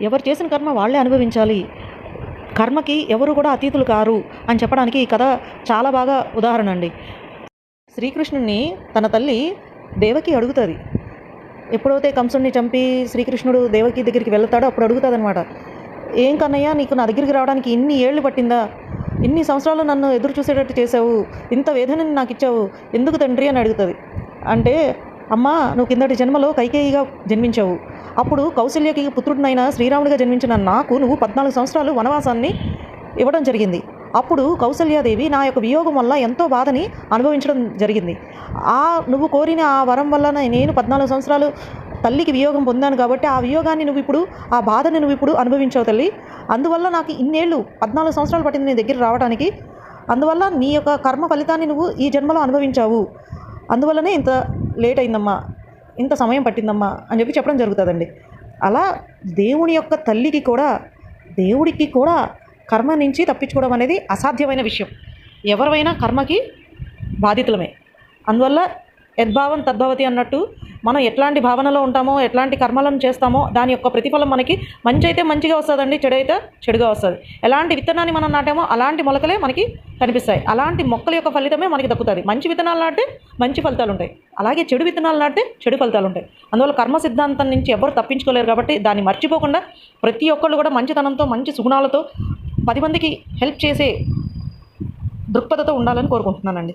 ఎవరు చేసిన కర్మ వాళ్ళే అనుభవించాలి. కర్మకి ఎవరు కూడా అతీతులు కారు అని చెప్పడానికి ఈ కథ చాలా బాగా ఉదాహరణ అండి. శ్రీకృష్ణుణ్ణి తన తల్లి దేవకి అడుగుతుంది. ఎప్పుడైతే కంసుడిని చంపి శ్రీకృష్ణుడు దేవకి దగ్గరికి వెళ్తాడో అప్పుడు అడుగుతుంది అనమాట ఏం కన్నయ్య నీకు నా దగ్గరికి రావడానికి ఇన్ని ఏళ్ళు పట్టిందా? ఇన్ని సంవత్సరాలు నన్ను ఎదురు చూసేటట్టు చేసావు ఇంత వేదనని నాకు ఇచ్చావు. ఎందుకు తండ్రి? అని అడుగుతుంది. అంటే అమ్మ నువ్వు కిందటి జన్మలో కైకేయిగా జన్మించావు. అప్పుడు కౌశల్యకి పుత్రుడినైన శ్రీరాముడిగా జన్మించిన నాకు నువ్వు పద్నాలుగు సంవత్సరాలు వనవాసాన్ని ఇవ్వడం జరిగింది. అప్పుడు కౌసల్యాదేవి నా యొక్క వియోగం వల్ల ఎంతో బాధని అనుభవించడం జరిగింది. ఆ నువ్వు కోరిన ఆ వరం వల్ల నేను పద్నాలుగు సంవత్సరాలు తల్లికి వియోగం పొందాను కాబట్టి ఆ వియోగాన్ని నువ్వు ఇప్పుడు ఆ బాధని నువ్వు ఇప్పుడు అనుభవించావు తల్లి. అందువల్ల నాకు ఇన్నేళ్ళు పద్నాలుగు సంవత్సరాలు పట్టింది నీ దగ్గర రావడానికి అందువల్ల నీ యొక్క కర్మ ఫలితాన్ని నువ్వు ఈ జన్మలో అనుభవించావు. అందువల్లనే ఇంత లేట్ అయిందమ్మా. ఇంత సమయం పట్టిందమ్మా అని చెప్పి చెప్పడం జరుగుతుందండి. అలా దేవుని యొక్క తల్లికి కూడా దేవుడికి కూడా కర్మ నుంచి తప్పించుకోవడం అనేది అసాధ్యమైన విషయం. ఎవరైనా కర్మకి బాధితులమే. అందువల్ల యద్భావం తద్భవతి అన్నట్టు మనం ఎట్లాంటి భావనలో ఉంటామో ఎట్లాంటి కర్మలను చేస్తామో దాని యొక్క ప్రతిఫలం మనకి మంచి అయితే మంచిగా వస్తుందండి చెడు అయితే చెడుగా వస్తుంది. ఎలాంటి విత్తనాన్ని మనం నాటామో అలాంటి మొలకలే మనకి కనిపిస్తాయి. అలాంటి మొక్కల యొక్క ఫలితమే మనకి దక్కుతుంది. మంచి విత్తనాలు నాటితే మంచి ఫలితాలు ఉంటాయి. అలాగే చెడు విత్తనాలు నాటితే చెడు ఫలితాలు ఉంటాయి. అందువల్ల కర్మ సిద్ధాంతం నుంచి ఎవరు తప్పించుకోలేరు కాబట్టి దాన్ని మర్చిపోకుండా ప్రతి ఒక్కళ్ళు కూడా మంచితనంతో మంచి సుగుణాలతో పది మందికి హెల్ప్ చేసే దృక్పథతో ఉండాలని కోరుకుంటున్నానండి.